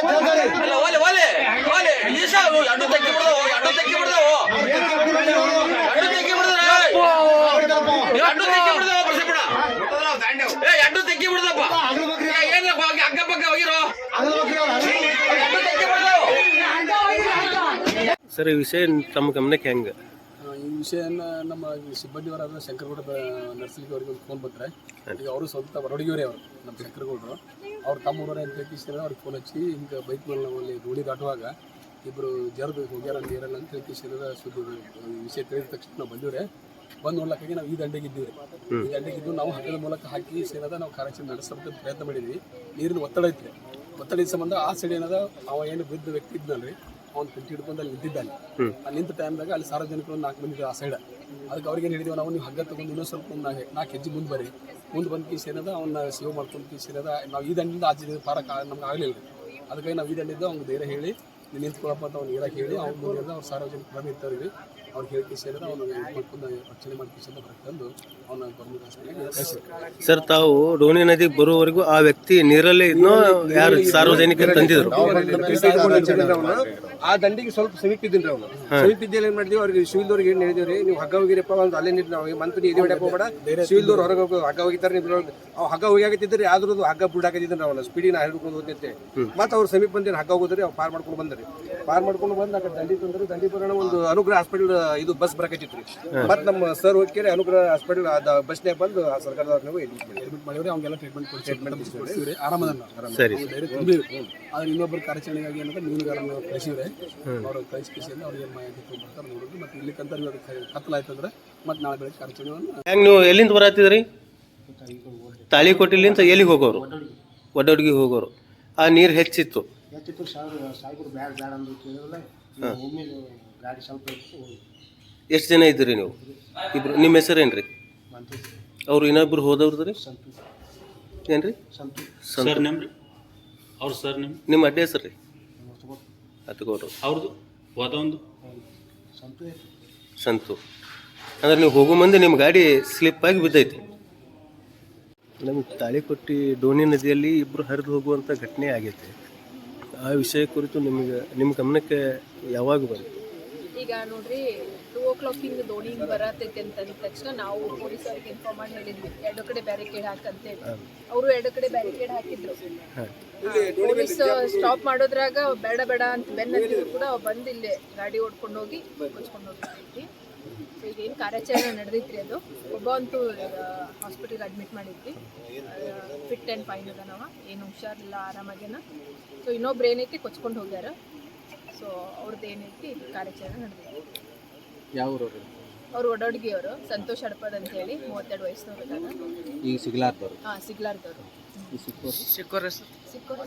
ಅಲ್ಲ ಓಲೆ ಓಲೆ ಓಲೆ ಈಶ ಅಡ್ಡು ತೆಕ್ಕಿ ಬಿಡ್ದವು ಅಡ್ಡು ತೆಕ್ಕಿ ಬಿಡ್ದವು ಅಡ್ಡು ತೆಕ್ಕಿ ಬಿಡ್ದಾರ ಅಡ್ಡು ತೆಕ್ಕಿ ಬಿಡ್ದವ ಬರ್ಸಬಿಡ ಏ ಅಡ್ಡು ತೆಕ್ಕಿ ಬಿಡ್ದಪ್ಪ. ಏ, ಏನಪ್ಪ ಹೋಗಿ ಅಗ್ಗ ಪಕ್ಕ ಹೋಗಿರೋ? ಅಡ್ಡು ತೆಕ್ಕಿ ಬಿಡ್ದವು ಸರ್ ಈ ವಿಷಯ ತಮ್ಮ ಗಮನಕ್ಕೆ ಹೆಂಗೆ? ಈ ವಿಷಯನ ನಮ್ಮ ಸಿಬ್ಬಂದಿ ಸಿಬ್ಬಂದಿಯವರಾದ ಶಂಕರಗೌಡ ನರ್ಸಲಿಗೆ ಅವರಿಗೆ ಒಂದು ಫೋನ್ ಬಂದರೆ ಈಗ ಅವರು ಸ್ವಂತ ಹೊರಡಿಗೆಯವರೇ ಅವರು ನಮ್ಮ ಶಂಕರಗೌಡರು. ಅವ್ರು ತಮ್ಮ ಊರವರೇ ಅಂತ ಹೇಳ್ಕಿಸಿದ್ರೆ ಅವ್ರಿಗೆ ಫೋನ್ ಹಚ್ಚಿ ಹಿಂಗೆ ಬೈಕ್ ಮೇಲೆ ನಾವು ಅಲ್ಲಿ ರೋಡಿ ದಾಟುವಾಗ ಇಬ್ಬರು ಜರ್ದು ಹೋಗ್ಯಾರ ನೀರಲ್ಲ ಅಂತ ಹೇಳ್ಕಿಸಿದ್ರೆ ಸುದ್ದಿ ವಿಷಯ ತಿಳಿದ ತಕ್ಷಣ ನಾವು ಬಂದಿವ್ರೆ. ಬಂದು ನೋಡ್ಲಕ್ಕಾಗಿ ನಾವು ಈ ದಂಡೆಗೆ ಇದ್ದೀವಿ ಈ ದಂಡೆಗೆ ಇದ್ದು ನಾವು ಹಗ್ಗದ ಮೂಲಕ ಹಾಕಿ ಸೇನದ ನಾವು ಕಾರ್ಯಾಚರಣೆ ನಡೆಸೋದಕ್ಕೆ ಪ್ರಯತ್ನ ಮಾಡಿದ್ವಿ. ನೀರಿನ ಒತ್ತಡ ಐತೆ ಒತ್ತಡ ಇದ್ದ ಸಂಬಂಧ ಆ ಸೈಡ್ ಏನದ ಅವ ಏನು ಬಿದ್ದ ವ್ಯಕ್ತಿ ಇದ್ನಲ್ರಿ. ಅವ್ನು ಕಂಟಿ ಹಿಡ್ಕೊಂಡು ಅಲ್ಲಿ ನಿಂತಿದ್ದಾನೆ. ಅಲ್ಲಿ ನಿಂತ ಟೈಮ್ದಾಗ ಅಲ್ಲಿ ಸಾರ್ವಜನಿಕರು ನಾಲ್ಕು ಮಂದಿ ಆ ಸೈಡ್ ಅದಕ್ಕೆ ಅವ್ರಿಗೆ ಏನು ಹೇಳಿದ್ವಿ ನಾವು ನೀವು ಹಗ್ಗ ತಗೊಂಡು ಇನ್ನೂ ಸ್ವಲ್ಪ ಒಂದು ನಾಲ್ಕು ಹೆಜ್ಜೆ ಮುಂದೆ ಬರ್ರಿ. ಮುಂದೆ ಬಂದು ಕೀಸ್ ಏನದ ಅವನ್ನ ಸೇವ್ ಮಾಡ್ಕೊಂಡು ಕೀಸ್ ಏನದ. ನಾವು ಈ ದಂಡಿಂದ ಆಚೆ ಪಾರಕ್ಕೆ ನಮ್ಗೆ ಆಗಲಿಲ್ಲ. ಅದಕ್ಕಾಗಿ ನಾವು ಈ ದಂಡಿದ್ದು ಅವ್ನಿಗೆ ಧೈರ್ಯ ಹೇಳಿ ನೀನು ನಿಂತ್ಕೊಳಪ್ಪ ಅಂತ ಅವ್ನು ಹೇಳಕ್ಕೆ ಹೇಳಿ ಅವ್ನ ಮುಂದೆ ಅವ್ರು ಸಾರ್ವಜನಿಕ ಬಂದು ಇರ್ತಾವ್ರಿ ಅವ್ರಿಗೆ ಹೇಳಿ ಏನದ ಅವನು ಮಾಡ್ಕೊಂಡು ರಕ್ಷಣೆ ಮಾಡಿ ಕೀಸ್ ಅಂತ ತಂದು ಅವನ ಗೌರ್ಮೆಂಟ್ ಹಾಸ್ಪಿಟಲ್ಗೆ ಸರ್ ತಾವು ಡೋಣಿ ನದಿಗೆ ಬರುವವರೆಗೂ ಆ ವ್ಯಕ್ತಿ ನೀರಲ್ಲೇ ಇನ್ನೂ ಯಾರು ಸಾರ್ವಜನಿಕ ತಂದಿದ್ರು? ಆ ದಂಡಿಗೆ ಸ್ವಲ್ಪ ಸಮೀಪ ಇದ್ದೀನಿ ಅವನು. ಸಮೀಪ ಇದ್ದಲ್ಲಿ ಏನ್ ಮಾಡಿದ್ವಿ ಅವ್ರಿಗೆ ಸಿವಿಲ್ದವ್ರಿಗೆ ಏನ್ ಹೇಳಿದ್ವಿ ನೀವು ಹಗ್ಗ ಹೋಗಿರಪ್ಪ ಒಂದು ಅಲ್ಲೇ ನಿಂತು ನಾವು ಮಂತ್ ಇದು ಹೊಡ್ಯಾಕ ಹೋಗ್ಬೇಡ ಸಿವಿಲ್ದವ್ರು ಹೊರಗೆ ಹೋಗಿ ಹಗ್ಗ ಹೋಗಿತಾರೆ ನೀವು ಅವ್ ಹಗ್ಗ ಹೋಗಿ ಆದ್ರೂ ಅದು ಹಗ್ಗ ಬಿಡಾಕತ್ತಿದ್ರು ಅವನ ಸ್ಪೀಡಿನ ಹಿಡ್ಕೊಂಡು ಹೋಗ್ತೈತೆ ಮತ್ತೆ ಅವ್ರು ಸಮೀಪ ಬಂದೇನು ಹಗ್ಗ ಹೋಗಿದ್ರೆ ಅವ್ರು ಪಾರ್ ಮಾಡ್ಕೊಂಡು ಬಂದ್ರಿ. ಪಾರ್ ಮಾಡ್ಕೊಂಡು ಬಂದು ಆ ಕಡೆ ದಂಡಿ ತಂದ್ರೆ. ದಂಡಿ ಬರೋಣ ಒಂದು ಅನುಗ್ರಹ ಹಾಸ್ಪಿಟಲ್ ಇದು ಬಸ್ ಬರಕತ್ತಿತ್ರಿ ಮತ್ತೆ ನಮ್ಮ ಸರ್ ಹೋಗ್ಕೇರಿ ಅನುಗ್ರಹ ಹಾಸ್ಪಿಟಲ್ ಬಸ್ನ್ಯಾಗ ಬಂದು ಆ ಸರ್ಕಾರದ ನೀವು ಮಾಡಿ ಅಡ್ಮಿಟ್ ಮಾಡಿವ್ರಿ ಅವ್ನಿಗೆಲ್ಲ ಟ್ರೀಟ್ಮೆಂಟ್ ಕೊಡಿ ಟ್ರೀಟ್ಮೆಂಟ್ ಕೊಡಿಸಿವ್ರಿ. ಆರಾಮದನ್ನ ಸರಿ. ಆದ್ರೆ ಇನ್ನೊಬ್ಬರು ಕಾರ್ಯಾಚರಣೆಗಾಗಿ ಏನಂದ್ರೆ ಮೀನುಗಾರನ ಕಳಿಸಿವ್ರೆ. ಅವರು ಕಳಿಸ್ಕಿಸಿಂದ ಅವ್ರಿಗೆ ಏನು ಮಾಹಿತಿ ಬರ್ತಾರೆ ನೋಡಿದ್ರು. ಮತ್ತೆ ಇಲ್ಲಿ ಕಂತ ಇವತ್ತು ಕತ್ತಲಾಯ್ತಂದ್ರೆ ಮತ್ತೆ ನಾಳೆ ಬೆಳಗ್ಗೆ ಕಾರ್ಯಾಚರಣೆಯನ್ನು ಹೆಂಗೆ ನೀವು ಎಲ್ಲಿಂದ ಬರತ್ತಿದ್ರಿ ತಾಳಿಕೋಟಿಲಿಂದ ಎಲ್ಲಿಗೆ ಹೋಗೋರು? ಒಡ್ಡೊಡ್ಗಿಗೆ ಹೋಗೋರು. ಆ ನೀರು ಹೆಚ್ಚಿತ್ತು. ಹೆಚ್ಚಿತ್ತು ಸಾಹೇಬ್ರು ಬ್ಯಾಡ ಬ್ಯಾಡ ಅಂದ್ರು ಕೇಳಿದ್ರಲ್ಲ ಒಮ್ಮೆ ಗಾಡಿ ಸ್ವಲ್ಪ ಇತ್ತು ಎಷ್ಟು ಜನ ಇದ್ದೀರಿ ನೀವು? ಇಬ್ರು ನಿಮ್ಮ ಹೆಸರೇನು ರೀ ಅವ್ರು ಇನ್ನೊಬ್ರು ಹೋದವ್ರದ್ರಿ ಸಂತು ಏನ್ರಿ? ಸಂತು. ರೀ ಅವ್ರ ಸರ್ ನಿಮ್ಮ ನಿಮ್ಮ ಅಡ್ಡ ಹೆಸರು ರೀ? ಹತ್ಕೋರು ಅವ್ರದ್ದು ಹೋದೊಂದು ಸಂತು ಸಂತು. ಅಂದ್ರೆ ನೀವು ಹೋಗೋ ಮುಂದೆ ನಿಮ್ಮ ಗಾಡಿ ಸ್ಲಿಪ್ ಆಗಿ ಬಿದ್ದೈತಿ. ತಾಳಿ ತಾಳಿಕೊಟ್ಟಿ ಡೋಣಿ ನದಿಯಲ್ಲಿ ಇಬ್ಬರು ಹರಿದು ಹೋಗುವಂಥ ಘಟನೆ ಆಗೈತೆ. ಆ ವಿಷಯ ಕುರಿತು ನಿಮಗೆ ನಿಮ್ಮ ಗಮನಕ್ಕೆ ಯಾವಾಗ ಬಂತು? ಈಗ ನೋಡ್ರಿ ಟೂ ಓ ಕ್ಲಾಕ್ ಹಿಂಗೆ ದೋಣಿ ಹಿಂಗೆ ಬರತೈತೆ ಅಂತ ಅಂದ ತಕ್ಷಣ ನಾವು ಪೊಲೀಸರಿಗೆ ಇನ್ಫಾರ್ಮ್ ಮಾಡಿ ಹೇಳಿದ್ವಿ. ಎರಡು ಕಡೆ ಬ್ಯಾರಿಕೇಡ್ ಹಾಕಂತೇಳಿ ಅವರು ಎರಡು ಕಡೆ ಬ್ಯಾರಿಕೇಡ್ ಹಾಕಿದ್ರು. ಪೊಲೀಸ್ ಸ್ಟಾಪ್ ಮಾಡೋದ್ರಾಗ ಬೇಡ ಬೇಡ ಅಂತ ಬೆನ್ ಹತ್ತಿದ್ರು ಕೂಡ ಬಂದಿಲ್ಲೇ ಬಂದು ಇಲ್ಲೇ ಗಾಡಿ ಓಡ್ಕೊಂಡು ಹೋಗಿ ಕೊಚ್ಕೊಂಡು ಹೋಗ್ತೈತಿ ಸೊ ಈಗ ಏನು ಕಾರ್ಯಾಚರಣೆ ನಡೆದೈತ್ರಿ ಅದು. ಒಬ್ಬ ಅಂತೂ ಹಾಸ್ಪಿಟಲ್ಗೆ ಅಡ್ಮಿಟ್ ಮಾಡಿದ್ವಿ. ಫಿಟ್ ಆ್ಯಂಡ್ ಫೈನ್ ಅದನವ ಏನು ಹುಷಾರಿಲ್ಲ ಆರಾಮಾಗ್ಯನ. ಸೊ ಇನ್ನೊಬ್ರು ಏನೈತಿ ಕೊಚ್ಕೊಂಡು ಹೋಗ್ಯಾರ. ಸೊ ಅವ್ರದ್ದು ಏನೈತಿ ಕಾರ್ಯಾಚರಣೆ ನಡೆದಿದೆ ಯಾವ ಅವ್ರು ಒಡೋಡ್ಗಿಯವರು ಸಂತೋಷ್ ಹಡಪದ್ ಅಂತ ಹೇಳಿ ಮೂವತ್ತೆರಡು ವಯಸ್ಸಿನವ್ರು ಇದ್ದಾರೆ ಈಗ ಸಿಗ್ಲಾರ್ದವ್ರು. ಹಾಂ ಸಿಗ್ಲಾರ್ದವರು. ಈ ಸಿಕ್ಕೋರು? ಸಿಕ್ಕೋರು